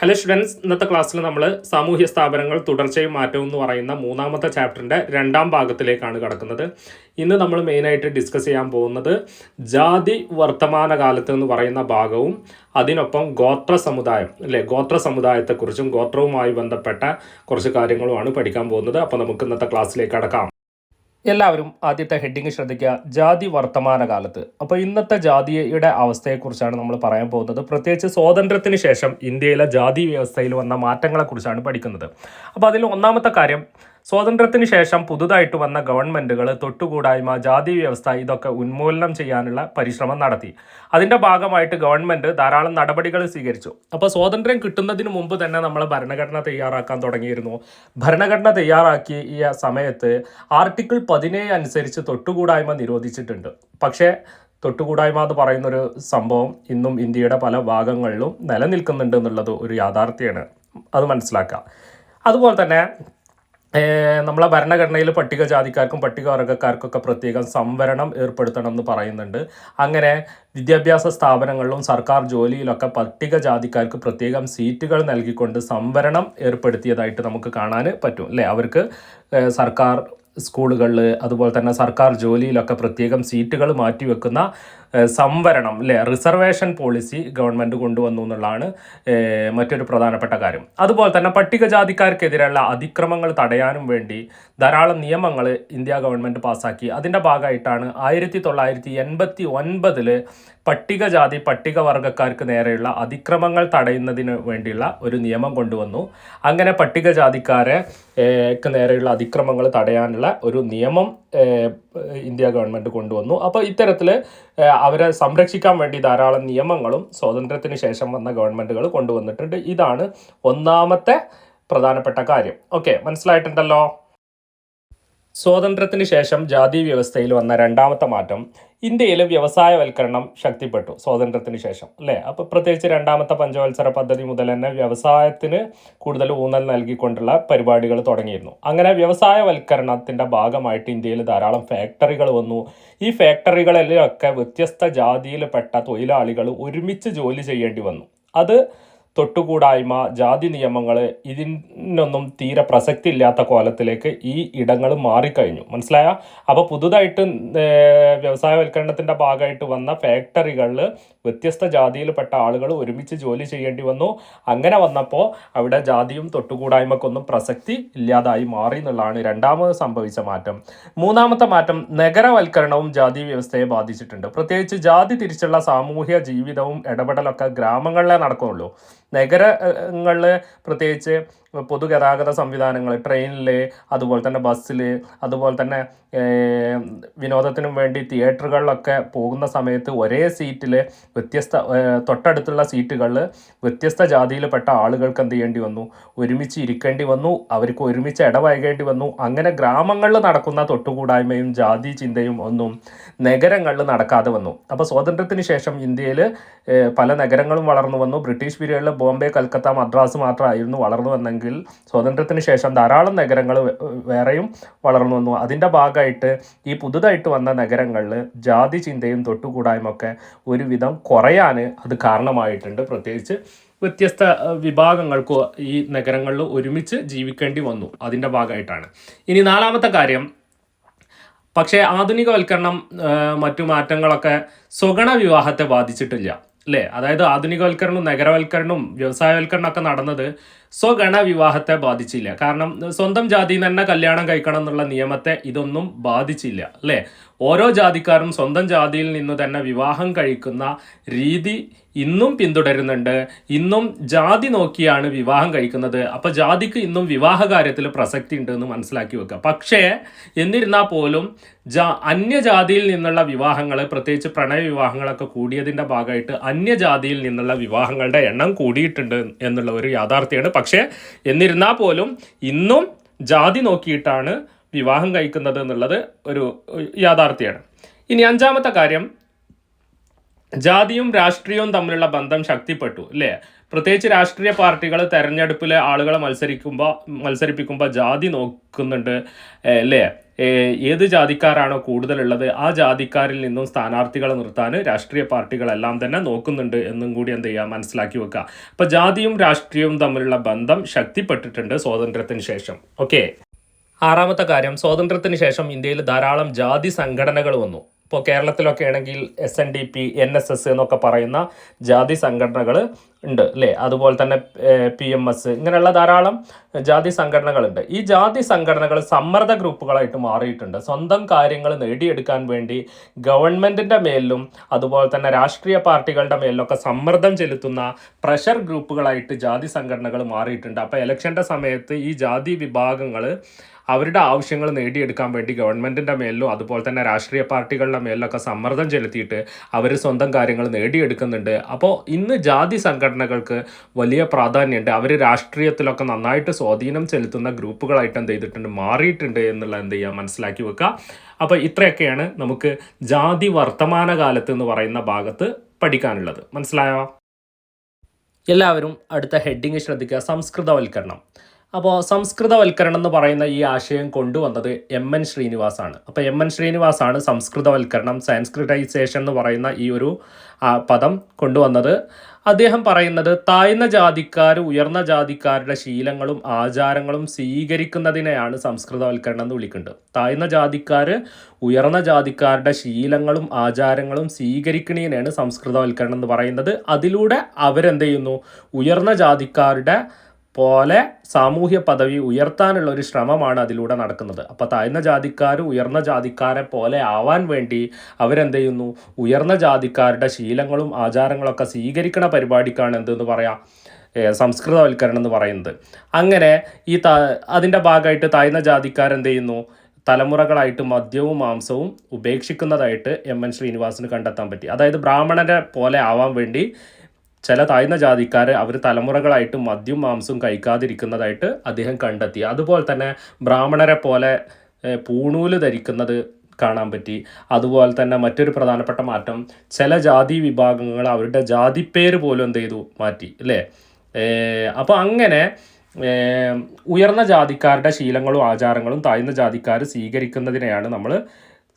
Hello students ഇന്നത്തെ ക്ലാസ്സിൽ നമ്മൾ സാമൂഹ്യ സ്ഥാപനങ്ങൾ തുടർച്ചയും മാറ്റവും എന്ന് പറയുന്ന മൂന്നാമത്തെ ചാപ്റ്ററിന്റെ രണ്ടാം ഭാഗത്തിലേക്കാണ് കടക്കുന്നത്. ഇന്ന് നമ്മൾ മെയിനായിട്ട് ഡിസ്കസ് ചെയ്യാൻ പോകുന്നത് ജാതി വർത്തമാന കാലത്ത് എന്ന് പറയുന്ന ഭാഗവും അതിനൊപ്പം ഗോത്ര സമുദായം അല്ലേ? ഗോത്ര സമുദായത്തെക്കുറിച്ചും ഗോത്രവുമായി ബന്ധപ്പെട്ട കുറച്ച് കാര്യങ്ങളുമാണ് പഠിക്കാൻ പോകുന്നത്. അപ്പോൾ നമുക്ക് ഇന്നത്തെ ക്ലാസ്സിലേക്ക് കടക്കാം. എല്ലാവരും ആദ്യത്തെ ഹെഡിങ് ശ്രദ്ധിക്കുക. ജാതി വർത്തമാന കാലത്ത്. അപ്പോൾ ഇന്നത്തെ ജാതിയുടെ അവസ്ഥയെക്കുറിച്ചാണ് നമ്മൾ പറയാൻ പോകുന്നത്. പ്രത്യേകിച്ച് സ്വാതന്ത്ര്യത്തിന് ശേഷം ഇന്ത്യയിലെ ജാതി വ്യവസ്ഥയിൽ വന്ന മാറ്റങ്ങളെക്കുറിച്ചാണ് പഠിക്കുന്നത്. അപ്പോൾ അതിൽ ഒന്നാമത്തെ കാര്യം സ്വാതന്ത്ര്യത്തിന് ശേഷം പുതുതായിട്ട് വന്ന ഗവൺമെന്റുകൾ തൊട്ടുകൂടായ്മ ജാതി വ്യവസ്ഥ ഇതൊക്കെ ഉന്മൂലനം ചെയ്യാനുള്ള പരിശ്രമം നടത്തി. അതിന്റെ ഭാഗമായിട്ട് ഗവൺമെന്റ് ധാരാളം നടപടികൾ സ്വീകരിച്ചു. അപ്പോൾ സ്വാതന്ത്ര്യം കിട്ടുന്നതിന് മുമ്പ് തന്നെ നമ്മൾ ഭരണഘടന തയ്യാറാക്കാൻ തുടങ്ങിയിരുന്നു. ഭരണഘടന തയ്യാറാക്കിയ സമയത്ത് ആർട്ടിക്കിൾ പതിനേഴ് അനുസരിച്ച് തൊട്ടുകൂടായ്മ നിരോധിച്ചിട്ടുണ്ട്. പക്ഷേ തൊട്ടുകൂടായ്മ എന്ന് പറയുന്നൊരു സംഭവം ഇന്നും ഇന്ത്യയുടെ പല ഭാഗങ്ങളിലും നിലനിൽക്കുന്നുണ്ട് എന്നുള്ളത് ഒരു യാഥാർത്ഥ്യമാണ് അത് മനസ്സിലാക്കുക അതുപോലെ തന്നെ നമ്മളെ ഭരണഘടനയിൽ പട്ടികജാതിക്കാർക്കും പട്ടികവർഗക്കാർക്കൊക്കെ പ്രത്യേകം സംവരണം ഏർപ്പെടുത്തണം എന്ന് പറയുന്നുണ്ട്. അങ്ങനെ വിദ്യാഭ്യാസ സ്ഥാപനങ്ങളിലും സർക്കാർ ജോലിയിലൊക്കെ പട്ടികജാതിക്കാർക്ക് പ്രത്യേകം സീറ്റുകൾ നൽകിക്കൊണ്ട് സംവരണം ഏർപ്പെടുത്തിയതായിട്ട് നമുക്ക് കാണാൻ പറ്റും അല്ലേ? അവർക്ക് സർക്കാർ സ്കൂളുകളിൽ അതുപോലെ തന്നെ സർക്കാർ ജോലിയിലൊക്കെ പ്രത്യേകം സീറ്റുകൾ മാറ്റിവെക്കുന്ന സംവരണം അല്ലെ റിസർവേഷൻ പോളിസി ഗവൺമെന്റ് കൊണ്ടുവന്നു എന്നുള്ളതാണ് മറ്റൊരു പ്രധാനപ്പെട്ട കാര്യം. അതുപോലെ തന്നെ പട്ടികജാതിക്കാർക്കെതിരെയുള്ള അതിക്രമങ്ങൾ തടയാനും വേണ്ടി ധാരാളം നിയമങ്ങൾ ഇന്ത്യ ഗവൺമെന്റ് പാസ്സാക്കി അതിന്റെ ഭാഗമായിട്ടാണ് ആയിരത്തി തൊള്ളായിരത്തി എൺപത്തി ഒൻപതിൽ പട്ടികജാതി പട്ടികവർഗക്കാർക്ക് നേരെയുള്ള അതിക്രമങ്ങൾ തടയുന്നതിന് വേണ്ടിയുള്ള ഒരു നിയമം കൊണ്ടുവന്നു. അങ്ങനെ പട്ടികജാതിക്കാരെ ക്ക് നേരെയുള്ള അതിക്രമങ്ങൾ തടയാനുള്ള ഒരു നിയമം ഇന്ത്യ ഗവൺമെന്റ് കൊണ്ടുവന്നു. അപ്പോൾ ഇത്തരത്തിൽ അവരെ സംരക്ഷിക്കാൻ വേണ്ടി ധാരാളം നിയമങ്ങളും സ്വാതന്ത്ര്യത്തിന് ശേഷം വന്ന ഗവൺമെന്റുകൾ കൊണ്ടുവന്നിട്ടുണ്ട്. ഇതാണ് ഒന്നാമത്തെ പ്രധാനപ്പെട്ട കാര്യം. ഓക്കെ മനസ്സിലായിട്ടുണ്ടല്ലോ? സ്വാതന്ത്ര്യത്തിന് ശേഷം ജാതി വ്യവസ്ഥയിൽ വന്ന രണ്ടാമത്തെ മാറ്റം ഇന്ത്യയിൽ വ്യവസായവൽക്കരണം ശക്തിപ്പെട്ടു സ്വാതന്ത്ര്യത്തിന് ശേഷം അല്ലേ? അപ്പോൾ പ്രത്യേകിച്ച് രണ്ടാമത്തെ പഞ്ചവത്സര പദ്ധതി മുതൽ തന്നെ വ്യവസായത്തിന് കൂടുതൽ ഊന്നൽ നൽകിക്കൊണ്ടുള്ള പരിപാടികൾ തുടങ്ങിയിരുന്നു. അങ്ങനെ വ്യവസായവൽക്കരണത്തിന്റെ ഭാഗമായിട്ട് ഇന്ത്യയിൽ ധാരാളം ഫാക്ടറികൾ വന്നു. ഈ ഫാക്ടറികളിലൊക്കെ വ്യത്യസ്ത ജാതിയിൽപ്പെട്ട തൊഴിലാളികൾ ഒരുമിച്ച് ജോലി ചെയ്യേണ്ടി വന്നു. അത് തൊട്ടുകൂടായ്മ ജാതി നിയമങ്ങൾ ഇതിനൊന്നും തീരെ പ്രസക്തി ഇല്ലാത്ത കോലത്തിലേക്ക് ഈ ഇടങ്ങൾ മാറിക്കഴിഞ്ഞു. മനസ്സിലായ? അപ്പോൾ പുതുതായിട്ട് വ്യവസായവൽക്കരണത്തിന്റെ ഭാഗമായിട്ട് വന്ന ഫാക്ടറികളിൽ വ്യത്യസ്ത ജാതിയിൽപ്പെട്ട ആളുകൾ ഒരുമിച്ച് ജോലി ചെയ്യേണ്ടി വന്നു. അങ്ങനെ വന്നപ്പോൾ അവിടെ ജാതിയും തൊട്ടുകൂടായ്മക്കൊന്നും പ്രസക്തി ഇല്ലാതായി മാറി എന്നുള്ളതാണ് രണ്ടാമത് സംഭവിച്ച മാറ്റം. മൂന്നാമത്തെ മാറ്റം നഗരവൽക്കരണവും ജാതി വ്യവസ്ഥയെ ബാധിച്ചിട്ടുണ്ട്. പ്രത്യേകിച്ച് ജാതി തിരിച്ചുള്ള സാമൂഹ്യ ജീവിതവും ഇടപെടലൊക്കെ ഗ്രാമങ്ങളിലേ നടക്കുള്ളൂ നഗരങ്ങളിൽ പ്രത്യേകിച്ച് പൊതുഗതാഗത സംവിധാനങ്ങൾ ട്രെയിനിൽ അതുപോലെ തന്നെ ബസ്സിൽ അതുപോലെ തന്നെ വിനോദത്തിനും വേണ്ടി തിയേറ്ററുകളിലൊക്കെ പോകുന്ന സമയത്ത് ഒരേ സീറ്റിൽ വ്യത്യസ്ത തൊട്ടടുത്തുള്ള സീറ്റുകളിൽ വ്യത്യസ്ത ജാതിയിൽപ്പെട്ട ആളുകൾക്ക് എന്ത് ചെയ്യേണ്ടി വന്നു? ഒരുമിച്ച് ഇരിക്കേണ്ടി വന്നു അവർക്ക് ഒരുമിച്ച് ഇടവഴകേണ്ടി വന്നു. അങ്ങനെ ഗ്രാമങ്ങളിൽ നടക്കുന്ന തൊട്ടുകൂടായ്മയും ജാതി ചിന്തയും ഒന്നും നഗരങ്ങളിൽ നടക്കാതെ വന്നു. അപ്പോൾ സ്വാതന്ത്ര്യത്തിന് ശേഷം ഇന്ത്യയിൽ പല നഗരങ്ങളും വളർന്നു വന്നു. ബ്രിട്ടീഷ് പീരിയഡിൽ ബോംബെ കൽക്കത്ത മദ്രാസ് മാത്രമായിരുന്നു വളർന്നു വന്നെങ്കിൽ സ്വാതന്ത്ര്യത്തിന് ശേഷം ധാരാളം നഗരങ്ങൾ വേറെയും വളർന്നു വന്നു. അതിന്റെ ഭാഗമായിട്ട് ഈ പുതുതായിട്ട് വന്ന നഗരങ്ങളിൽ ജാതി ചിന്തയും തൊട്ടുകൂടായ്മൊക്കെ ഒരുവിധം കുറയാൻ അത് കാരണമായിട്ടുണ്ട്. പ്രത്യേകിച്ച് വ്യത്യസ്ത വിഭാഗങ്ങൾക്കോ ഈ നഗരങ്ങളിൽ ഒരുമിച്ച് ജീവിക്കേണ്ടി വന്നു അതിന്റെ ഭാഗമായിട്ടാണ്. ഇനി നാലാമത്തെ കാര്യം പക്ഷേ ആധുനികവൽക്കരണം മറ്റു മാറ്റങ്ങളൊക്കെ സ്വഗണ വിവാഹത്തെ ബാധിച്ചിട്ടില്ല. അല്ലേ അതായത് ആധുനികവൽക്കരണവും നഗരവൽക്കരണവും വ്യവസായവൽക്കരണം ഒക്കെ നടന്നത് സ്വഗണ വിവാഹത്തെ ബാധിച്ചില്ല. കാരണം സ്വന്തം ജാതി തന്നെ കല്യാണം കഴിക്കണം എന്നുള്ള നിയമത്തെ ഇതൊന്നും ബാധിച്ചില്ല അല്ലേ? ഓരോ ജാതിക്കാരും സ്വന്തം ജാതിയിൽ നിന്ന് തന്നെ വിവാഹം കഴിക്കുന്ന രീതി ഇന്നും പിന്തുടരുന്നുണ്ട്. ഇന്നും ജാതി നോക്കിയാണ് വിവാഹം കഴിക്കുന്നത്. അപ്പോൾ ജാതിക്ക് ഇന്നും വിവാഹ കാര്യത്തിൽ പ്രസക്തി ഉണ്ട് എന്ന് മനസ്സിലാക്കി വെക്കുക. പക്ഷേ എന്നിരുന്നാൽ പോലും ജാ അന്യജാതിയിൽ നിന്നുള്ള വിവാഹങ്ങൾ പ്രത്യേകിച്ച് പ്രണയ വിവാഹങ്ങളൊക്കെ കൂടിയതിന്റെ ഭാഗമായിട്ട് അന്യജാതിയിൽ നിന്നുള്ള വിവാഹങ്ങളുടെ എണ്ണം കൂടിയിട്ടുണ്ട് എന്നുള്ള ഒരു യാഥാർത്ഥ്യമാണ് പക്ഷേ എന്നിരുന്നാൽ പോലും ഇന്നും ജാതി നോക്കിയിട്ടാണ് വിവാഹം കഴിക്കുന്നത് എന്നുള്ളത് ഒരു യാഥാർത്ഥ്യമാണ്. ഇനി അഞ്ചാമത്തെ കാര്യം ജാതിയും രാഷ്ട്രീയവും തമ്മിലുള്ള ബന്ധം ശക്തിപ്പെട്ടു അല്ലേ? പ്രത്യേകിച്ച് രാഷ്ട്രീയ പാർട്ടികൾ തെരഞ്ഞെടുപ്പിൽ ആളുകളെ മത്സരിക്കുമ്പോൾ മത്സരിപ്പിക്കുമ്പോൾ ജാതി നോക്കുന്നുണ്ട് അല്ലേ? ഏത് ജാതിക്കാരാണോ കൂടുതലുള്ളത് ആ ജാതിക്കാരിൽ നിന്നും സ്ഥാനാർത്ഥികളെ നിർത്താൻ രാഷ്ട്രീയ പാർട്ടികളെല്ലാം തന്നെ നോക്കുന്നുണ്ട് എന്നും കൂടി എന്ത് ചെയ്യുക മനസ്സിലാക്കി വെക്കുക. അപ്പോൾ ജാതിയും രാഷ്ട്രീയവും തമ്മിലുള്ള ബന്ധം ശക്തിപ്പെട്ടിട്ടുണ്ട് സ്വാതന്ത്ര്യത്തിന് ശേഷം. ഓക്കെ? ആറാമത്തെ കാര്യം സ്വാതന്ത്ര്യത്തിന് ശേഷം ഇന്ത്യയിൽ ധാരാളം ജാതി സംഘടനകൾ വന്നു. ഇപ്പോൾ കേരളത്തിലൊക്കെ ആണെങ്കിൽ S N D P N S S എന്നൊക്കെ പറയുന്ന ജാതി സംഘടനകൾ ഉണ്ട് അല്ലേ? അതുപോലെ തന്നെ പി എം എസ് ഇങ്ങനെയുള്ള ധാരാളം ജാതി സംഘടനകളുണ്ട്. ഈ ജാതി സംഘടനകൾ സമ്മർദ്ദ ഗ്രൂപ്പുകളായിട്ട് മാറിയിട്ടുണ്ട്. സ്വന്തം കാര്യങ്ങൾ നേടിയെടുക്കാൻ വേണ്ടി ഗവൺമെന്റിന്റെ മേലിലും അതുപോലെ തന്നെ രാഷ്ട്രീയ പാർട്ടികളുടെ മേലിലൊക്കെ സമ്മർദ്ദം ചെലുത്തുന്ന പ്രഷർ ഗ്രൂപ്പുകളായിട്ട് ജാതി സംഘടനകൾ മാറിയിട്ടുണ്ട്. അപ്പോൾ ഇലക്ഷന്റെ സമയത്ത് ഈ ജാതി വിഭാഗങ്ങൾ അവരുടെ ആവശ്യങ്ങൾ നേടിയെടുക്കാൻ വേണ്ടി ഗവൺമെന്റിന്റെ മേലിലും അതുപോലെ തന്നെ രാഷ്ട്രീയ പാർട്ടികളുടെ മേലിലൊക്കെ സമ്മർദ്ദം ചെലുത്തിയിട്ട് അവർ സ്വന്തം കാര്യങ്ങൾ നേടിയെടുക്കുന്നുണ്ട്. അപ്പോൾ ഇന്ന് ജാതി സംഘടനകൾക്ക് വലിയ പ്രാധാന്യമുണ്ട്. അവർ രാഷ്ട്രീയത്തിലൊക്കെ നന്നായിട്ട് സ്വാധീനം ചെലുത്തുന്ന ഗ്രൂപ്പുകളായിട്ട് എന്ത് ചെയ്തിട്ടുണ്ട്? മാറിയിട്ടുണ്ട് എന്നുള്ള എന്ത് ചെയ്യുക മനസ്സിലാക്കി വെക്കുക അപ്പോൾ ഇത്രയൊക്കെയാണ് നമുക്ക് ജാതി വർത്തമാനകാലത്ത് എന്ന് പറയുന്ന ഭാഗത്ത് പഠിക്കാനുള്ളത്. മനസ്സിലായോ? എല്ലാവരും അടുത്ത ഹെഡിങ് ശ്രദ്ധിക്കുക. സംസ്കൃതവൽക്കരണം. അപ്പോൾ സംസ്കൃതവൽക്കരണം എന്ന് പറയുന്ന ഈ ആശയം കൊണ്ടുവന്നത് എം എൻ ശ്രീനിവാസാണ്. അപ്പോൾ എം എൻ ശ്രീനിവാസാണ് സംസ്കൃതവൽക്കരണം സാൻസ്ക്രിറ്റൈസേഷൻ എന്ന് പറയുന്ന ഈ ഒരു പദം കൊണ്ടുവന്നത്. അദ്ദേഹം പറയുന്നത് താഴ്ന്ന ജാതിക്കാർ ഉയർന്ന ജാതിക്കാരുടെ ശീലങ്ങളും ആചാരങ്ങളും സ്വീകരിക്കുന്നതിനെയാണ് സംസ്കൃതവൽക്കരണം എന്ന് വിളിക്കുന്നത്. താഴ്ന്ന ജാതിക്കാർ ഉയർന്ന ജാതിക്കാരുടെ ശീലങ്ങളും ആചാരങ്ങളും സ്വീകരിക്കുന്നതിനെയാണ് സംസ്കൃതവൽക്കരണം എന്ന് പറയുന്നത്. അതിലൂടെ അവരെന്ത് ചെയ്യുന്നു? ഉയർന്ന ജാതിക്കാരുടെ പോലെ സാമൂഹ്യ പദവി ഉയർത്താനുള്ള ഒരു ശ്രമമാണ് അതിലൂടെ നടക്കുന്നത്. അപ്പോൾ താഴ്ന്ന ജാതിക്കാർ ഉയർന്ന ജാതിക്കാരെ പോലെ ആവാൻ വേണ്ടി അവരെന്ത് ചെയ്യുന്നു ഉയർന്ന ജാതിക്കാരുടെ ശീലങ്ങളും ആചാരങ്ങളൊക്കെ സ്വീകരിക്കണ പരിപാടിക്കാണ് എന്തെന്ന് പറയാം സംസ്കൃതവൽക്കരണം എന്ന് പറയുന്നത്. അങ്ങനെ ഈ ത അതിന്റെ ഭാഗമായിട്ട് താഴ്ന്ന ജാതിക്കാരെന്ത് ചെയ്യുന്നു തലമുറകളായിട്ട് മദ്യവും മാംസവും ഉപേക്ഷിക്കുന്നതായിട്ട് എം എൻ ശ്രീനിവാസിന് കണ്ടെത്താൻ പറ്റി. അതായത് ബ്രാഹ്മണരെ പോലെ ആവാൻ വേണ്ടി ചില താഴ്ന്ന ജാതിക്കാരെ അവർ തലമുറകളായിട്ട് മദ്യവും മാംസവും കഴിക്കാതിരിക്കുന്നതായിട്ട് അദ്ദേഹം കണ്ടെത്തി. അതുപോലെ തന്നെ ബ്രാഹ്മണരെ പോലെ പൂണൂൽ ധരിക്കുന്നത് കാണാൻ പറ്റി. അതുപോലെ തന്നെ മറ്റൊരു പ്രധാനപ്പെട്ട മാറ്റം ചില ജാതി വിഭാഗങ്ങൾ അവരുടെ ജാതിപ്പേര് പോലും എന്ത് ചെയ്തു? മാറ്റി അല്ലേ? അപ്പോൾ അങ്ങനെ ഉയർന്ന ജാതിക്കാരുടെ ശീലങ്ങളും ആചാരങ്ങളും താഴ്ന്ന ജാതിക്കാർ സ്വീകരിക്കുന്നതിനെയാണ് നമ്മൾ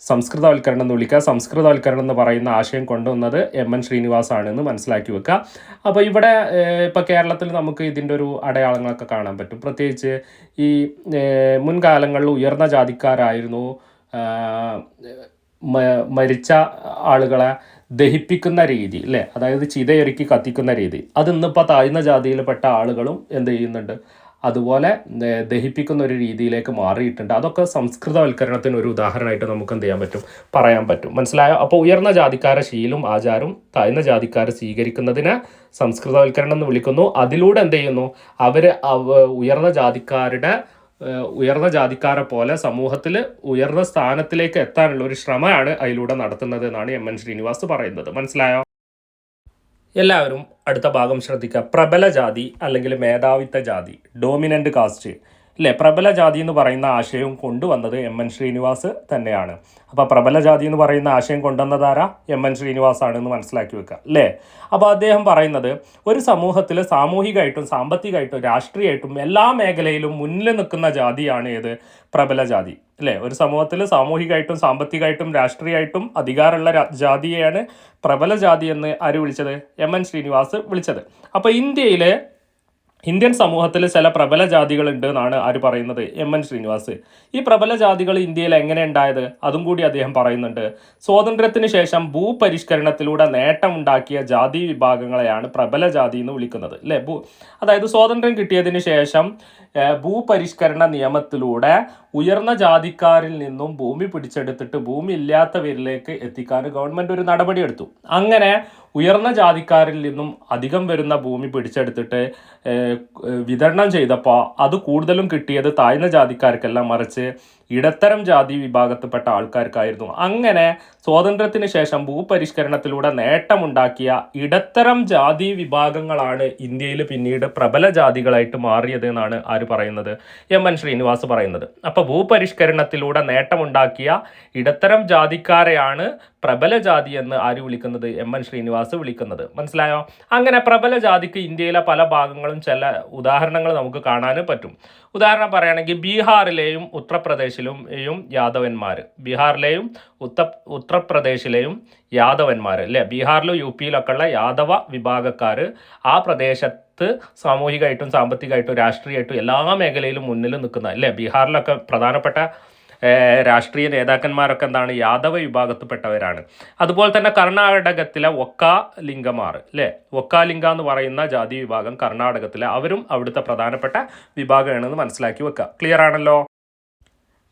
സംസ്കൃതവൽക്കരണം എന്ന് വിളിക്കുക. സംസ്കൃതവൽക്കരണം എന്ന് പറയുന്ന ആശയം കൊണ്ടുവന്നത് എം എൻ ശ്രീനിവാസാണ് എന്ന് മനസ്സിലാക്കി വെക്കുക. അപ്പോൾ ഇവിടെ ഇപ്പോൾ കേരളത്തിൽ നമുക്ക് ഇതിന്റെ ഒരു അടയാളങ്ങളൊക്കെ കാണാൻ പറ്റും. പ്രത്യേകിച്ച് ഈ മുൻകാലങ്ങളിൽ ഉയർന്ന ജാതിക്കാരായിരുന്നു മരിച്ച ആളുകളെ ദഹിപ്പിക്കുന്ന രീതി അല്ലേ? അതായത് ചിതയൊരുക്കി കത്തിക്കുന്ന രീതി. അത് ഇന്നിപ്പോൾ താഴ്ന്ന ജാതിയിൽപ്പെട്ട ആളുകളും എന്ത് ചെയ്യുന്നുണ്ട്? അതുപോലെ ദഹിപ്പിക്കുന്ന ഒരു രീതിയിലേക്ക് മാറിയിട്ടുണ്ട്. അതൊക്കെ സംസ്കൃതവൽക്കരണത്തിന് ഒരു ഉദാഹരണമായിട്ട് നമുക്ക് എന്ത് ചെയ്യാൻ പറ്റും? പറയാൻ പറ്റും. മനസ്സിലായോ? അപ്പോൾ ഉയർന്ന ജാതിക്കാര ശീലും ആചാരവും താഴ്ന്ന ജാതിക്കാര സ്വീകരിക്കുന്നതിന് സംസ്കൃതവൽക്കരണം എന്ന് വിളിക്കുന്നു. അതിലൂടെ എന്ത് ചെയ്യുന്നു? അവർ ഉയർന്ന ജാതിക്കാരുടെ ഉയർന്ന ജാതിക്കാരെ പോലെ സമൂഹത്തിൽ ഉയർന്ന സ്ഥാനത്തിലേക്ക് എത്താനുള്ള ഒരു ശ്രമമാണ് അതിലൂടെ നടത്തുന്നത് എന്നാണ് എം എൻ ശ്രീനിവാസ് പറയുന്നത്. മനസ്സിലായോ? എല്ലാവരും അടുത്ത ഭാഗം ശ്രദ്ധിക്കുക. പ്രബല ജാതി അല്ലെങ്കിൽ മേധാവിത്വ ജാതി ഡോമിനന്റ് കാസ്റ്റ് അല്ലേ പ്രബല ജാതി എന്ന് പറയുന്ന ആശയം കൊണ്ടുവന്നത് എം എൻ ശ്രീനിവാസ് തന്നെയാണ്. അപ്പോൾ പ്രബല ജാതി എന്ന് പറയുന്ന ആശയം കൊണ്ടുവന്നതാരാ എം എൻ ശ്രീനിവാസ് ആണെന്ന് മനസ്സിലാക്കി വെക്കുക അല്ലേ അപ്പോൾ അദ്ദേഹം പറയുന്നത് ഒരു സമൂഹത്തിൽ സാമൂഹികമായിട്ടും സാമ്പത്തികമായിട്ടും രാഷ്ട്രീയമായിട്ടും എല്ലാ മേഖലയിലും മുന്നിൽ നിൽക്കുന്ന ജാതിയാണ് ഏത്? പ്രബല ജാതി അല്ലേ ഒരു സമൂഹത്തിൽ സാമൂഹികമായിട്ടും സാമ്പത്തികമായിട്ടും രാഷ്ട്രീയമായിട്ടും അധികാരമുള്ള ജാതിയെയാണ് പ്രബല ജാതി എന്ന് ആര് വിളിച്ചത്? എം എൻ ശ്രീനിവാസ് വിളിച്ചത്. അപ്പോൾ ഇന്ത്യയിലെ ഇന്ത്യൻ സമൂഹത്തിൽ ചില പ്രബല ജാതികളുണ്ട് എന്നാണ് ആര് പറയുന്നത്? M N Srinivas. ഈ പ്രബല ജാതികൾ ഇന്ത്യയിൽ എങ്ങനെ ഉണ്ടായത്? അതും കൂടി അദ്ദേഹം പറയുന്നുണ്ട്. സ്വാതന്ത്ര്യത്തിന് ശേഷം ഭൂപരിഷ്കരണത്തിലൂടെ നേട്ടമുണ്ടാക്കിയ ജാതി വിഭാഗങ്ങളെയാണ് പ്രബല ജാതി എന്ന് വിളിക്കുന്നത് അല്ലേ? ഭൂ അതായത് സ്വാതന്ത്ര്യം കിട്ടിയതിന് ശേഷം ഭൂപരിഷ്കരണ നിയമത്തിലൂടെ ഉയർന്ന ജാതിക്കാരിൽ നിന്നും ഭൂമി പിടിച്ചെടുത്തിട്ട് ഭൂമി ഇല്ലാത്തവരിലേക്ക് എത്തിക്കാൻ ഗവൺമെന്റ് ഒരു നടപടിയെടുത്തു. അങ്ങനെ ഉയർന്ന ജാതിക്കാരിൽ നിന്നും അധികം വരുന്ന ഭൂമി പിടിച്ചെടുത്തിട്ട് വിതരണം ചെയ്തപ്പോൾ അത് കൂടുതലും കിട്ടിയത് താഴ്ന്ന ജാതിക്കാർക്കെല്ലാം മറിച്ച് ഇടത്തരം ജാതി വിഭാഗത്തിൽപ്പെട്ട ആൾക്കാർക്കായിരുന്നു. അങ്ങനെ സ്വാതന്ത്ര്യത്തിന് ശേഷം ഭൂപരിഷ്കരണത്തിലൂടെ നേട്ടമുണ്ടാക്കിയ ഇടത്തരം ജാതി വിഭാഗങ്ങളാണ് ഇന്ത്യയിൽ പിന്നീട് പ്രബല ജാതികളായിട്ട് മാറിയത് എന്നാണ് ആര് പറയുന്നത്? എം. എൻ. ശ്രീനിവാസ് പറയുന്നത്. അപ്പോൾ ഭൂപരിഷ്കരണത്തിലൂടെ നേട്ടമുണ്ടാക്കിയ ഇടത്തരം ജാതിക്കാരെയാണ് പ്രബല ജാതി എന്ന് ആര് വിളിക്കുന്നത്? എം. എൻ. ശ്രീനിവാസ് വിളിക്കുന്നത്. മനസ്സിലായോ? അങ്ങനെ പ്രബല ജാതിക്ക് ഇന്ത്യയിലെ പല ഭാഗങ്ങളും ചില ഉദാഹരണങ്ങൾ നമുക്ക് കാണാൻ പറ്റും. ഉദാഹരണം പറയുകയാണെങ്കിൽ ബീഹാറിലെയും ഉത്തർപ്രദേശിലും ഉത്തർപ്രദേശിലും യാദവന്മാർ ബീഹാറിലെയും ഉത്ത ഉത്തർപ്രദേശിലെയും യാദവന്മാർ അല്ലേ? ബീഹാറിലും യു പിയിലൊക്കെ ഉള്ള യാദവ വിഭാഗക്കാർ ആ പ്രദേശത്ത് സാമൂഹികമായിട്ടും സാമ്പത്തികമായിട്ടും രാഷ്ട്രീയമായിട്ടും എല്ലാ മേഖലയിലും മുന്നിൽ നിൽക്കുന്ന അല്ലേ? ബീഹാറിലൊക്കെ പ്രധാനപ്പെട്ട രാഷ്ട്രീയ നേതാക്കന്മാരൊക്കെ എന്താണ് യാദവ വിഭാഗത്തിൽപ്പെട്ടവരാണ്. അതുപോലെ തന്നെ കർണാടകത്തിലെ ഒക്ക ലിംഗമാർ അല്ലേ ഒക്കാലിംഗ എന്ന് പറയുന്ന ജാതി വിഭാഗം കർണാടകത്തിലെ അവരും അവിടുത്തെ പ്രധാനപ്പെട്ട വിഭാഗമാണെന്ന് മനസ്സിലാക്കി വെക്കുക. ക്ലിയർ ആണല്ലോ?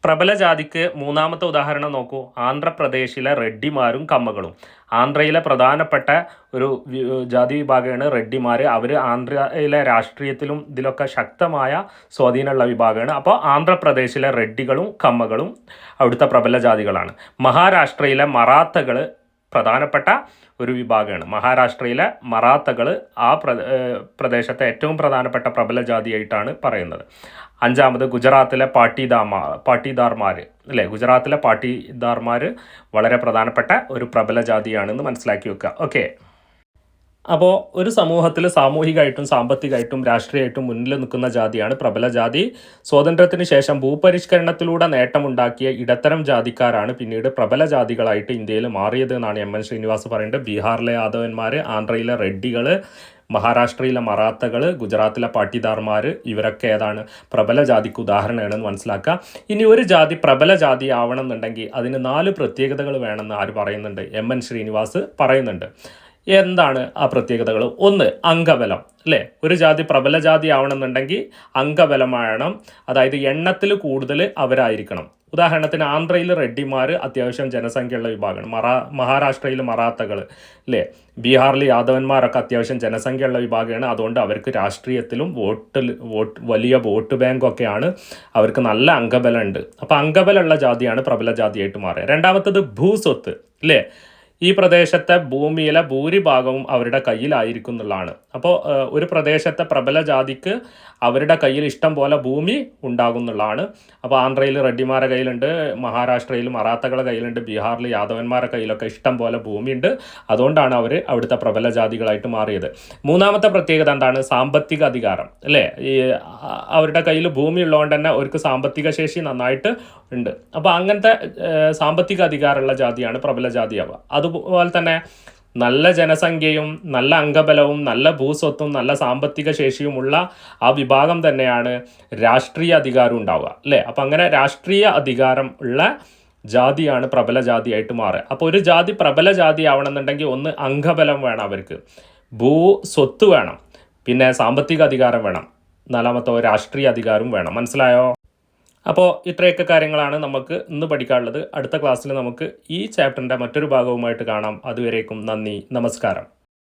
പ്രബല ജാതിക്ക് മൂന്നാമത്തെ ഉദാഹരണം നോക്കൂ. ആന്ധ്രാപ്രദേശിലെ റെഡ്ഡിമാരും കമ്മകളും. ആന്ധ്രയിലെ പ്രധാനപ്പെട്ട ഒരു ജാതി വിഭാഗമാണ് റെഡ്ഡിമാർ അവർ ആന്ധ്രയിലെ രാഷ്ട്രീയത്തിലും ഇതിലൊക്കെ ശക്തമായ സ്വാധീനമുള്ള വിഭാഗമാണ്. അപ്പോൾ ആന്ധ്രാപ്രദേശിലെ റെഡ്ഡികളും കമ്മകളും അവിടുത്തെ പ്രബല ജാതികളാണ്. മഹാരാഷ്ട്രയിലെ മറാത്തകൾ പ്രധാനപ്പെട്ട ഒരു വിഭാഗമാണ്. മഹാരാഷ്ട്രയിലെ മറാത്തകൾ ആ പ്രദേശത്തെ ഏറ്റവും പ്രധാനപ്പെട്ട പ്രബല ജാതിയായിട്ടാണ് പറയുന്നത്. അഞ്ചാമത് ഗുജറാത്തിലെ പാട്ടിദാമാ പാട്ടിദാർമാർ അല്ലേ? ഗുജറാത്തിലെ പാട്ടിദാർമാർ വളരെ പ്രധാനപ്പെട്ട ഒരു പ്രബല ജാതിയാണെന്ന് മനസ്സിലാക്കി വെക്കുക. ഓക്കെ. അപ്പോൾ ഒരു സമൂഹത്തിൽ സാമൂഹികമായിട്ടും സാമ്പത്തികമായിട്ടും രാഷ്ട്രീയമായിട്ടും മുന്നിൽ നിൽക്കുന്ന ജാതിയാണ് പ്രബല ജാതി. സ്വാതന്ത്ര്യത്തിന് ശേഷം ഭൂപരിഷ്കരണത്തിലൂടെ നേട്ടമുണ്ടാക്കിയ ഇടത്തരം ജാതിക്കാരാണ് പിന്നീട് പ്രബല ജാതികളായിട്ട് ഇന്ത്യയിൽ മാറിയത് എന്നാണ് എം എൻ ശ്രീനിവാസ് പറയുന്നത്. ബീഹാറിലെ യാദവന്മാർ ആന്ധ്രയിലെ റെഡ്ഡികൾ മഹാരാഷ്ട്രയിലെ മറാത്തകൾ ഗുജറാത്തിലെ പാട്ടിദാർമാർ ഇവരൊക്കെ ഏതാണ് പ്രബല ജാതിക്ക് ഉദാഹരണമാണെന്ന് മനസ്സിലാക്കുക. ഇനി ഒരു ജാതി പ്രബല ജാതി ആവണമെന്നുണ്ടെങ്കിൽ അതിന് നാല് പ്രത്യേകതകൾ വേണമെന്ന് ആര് പറയുന്നുണ്ട്? എം എൻ ശ്രീനിവാസ് പറയുന്നുണ്ട്. എന്താണ് ആ പ്രത്യേകതകൾ? ഒന്ന് അംഗബലം അല്ലേ? ഒരു ജാതി പ്രബല ജാതി ആവണമെന്നുണ്ടെങ്കിൽ അംഗബലം വേണം അതായത് എണ്ണത്തിൽ കൂടുതൽ അവരായിരിക്കണം. ഉദാഹരണത്തിന് ആന്ധ്രയിൽ റെഡ്ഡിമാർ അത്യാവശ്യം ജനസംഖ്യയുള്ള വിഭാഗമാണ്. മറാ മഹാരാഷ്ട്രയിൽ മറാത്തകൾ അല്ലേ? ബീഹാറിൽ യാദവന്മാരൊക്കെ അത്യാവശ്യം ജനസംഖ്യയുള്ള വിഭാഗമാണ്. അതുകൊണ്ട് അവർക്ക് രാഷ്ട്രീയത്തിലും വോട്ടിൽ വോട്ട് വലിയ വോട്ട് ബാങ്കൊക്കെയാണ് അവർക്ക് നല്ല അംഗബലമുണ്ട്. അപ്പോൾ അംഗബലമുള്ള ജാതിയാണ് പ്രബല ജാതിയായിട്ട് മാറുക. രണ്ടാമത്തത് ഭൂസ്വത്ത് അല്ലേ? ഈ പ്രദേശത്തെ ഭൂമിയിലെ ഭൂരിഭാഗവും അവരുടെ കയ്യിലായിരിക്കും എന്നുള്ളതാണ് അപ്പോൾ ഒരു പ്രദേശത്തെ പ്രബല ജാതിക്ക് അവരുടെ കയ്യിൽ ഇഷ്ടം പോലെ ഭൂമി ഉണ്ടാകും എന്നുള്ളതാണ് അപ്പോൾ ആന്ധ്രയിൽ റെഡ്ഡിമാരെ കയ്യിലുണ്ട് മഹാരാഷ്ട്രയിൽ മറാത്തകളുടെ കയ്യിലുണ്ട് ബീഹാറിൽ യാദവന്മാരുടെ കയ്യിലൊക്കെ ഇഷ്ടം പോലെ ഭൂമിയുണ്ട്. അതുകൊണ്ടാണ് അവർ അവിടുത്തെ പ്രബല ജാതികളായിട്ട് മാറിയത്. മൂന്നാമത്തെ പ്രത്യേകത എന്താണ്? സാമ്പത്തിക അധികാരം അല്ലേ? ഈ അവരുടെ കയ്യിൽ ഭൂമി ഉള്ളതുകൊണ്ട് തന്നെ അവർക്ക് സാമ്പത്തിക ശേഷി നന്നായിട്ട് ഉണ്ട്. അപ്പോൾ അങ്ങനത്തെ സാമ്പത്തിക അധികാരമുള്ള ജാതിയാണ് പ്രബല ജാതിയാവുക അതുപോലെ തന്നെ നല്ല ജനസംഖ്യയും നല്ല അംഗബലവും നല്ല ഭൂസ്വത്തും നല്ല സാമ്പത്തിക ശേഷിയുമുള്ള ആ വിഭാഗം തന്നെയാണ് രാഷ്ട്രീയ അധികാരം ഉണ്ടാവുക അല്ലേ? അപ്പം അങ്ങനെ രാഷ്ട്രീയ അധികാരം ഉള്ള ജാതിയാണ് പ്രബല ജാതിയായിട്ട് മാറുക. അപ്പോൾ ഒരു ജാതി പ്രബല ജാതി ആവണമെന്നുണ്ടെങ്കിൽ ഒന്ന് അംഗബലം വേണം അവർക്ക്. ഭൂ സ്വത്ത് വേണം. പിന്നെ സാമ്പത്തിക അധികാരം വേണം. നാലാമത്തെ രാഷ്ട്രീയ അധികാരം വേണം. മനസ്സിലായോ? അപ്പോൾ ഇത്രയൊക്കെ കാര്യങ്ങളാണ് നമുക്ക് ഇന്ന് പഠിക്കാനുള്ളത്. അടുത്ത ക്ലാസ്സിൽ നമുക്ക് ഈ ചാപ്റ്ററിന്റെ മറ്റൊരു ഭാഗവുമായിട്ട് കാണാം. അതുവരേക്കും നന്ദി. നമസ്കാരം.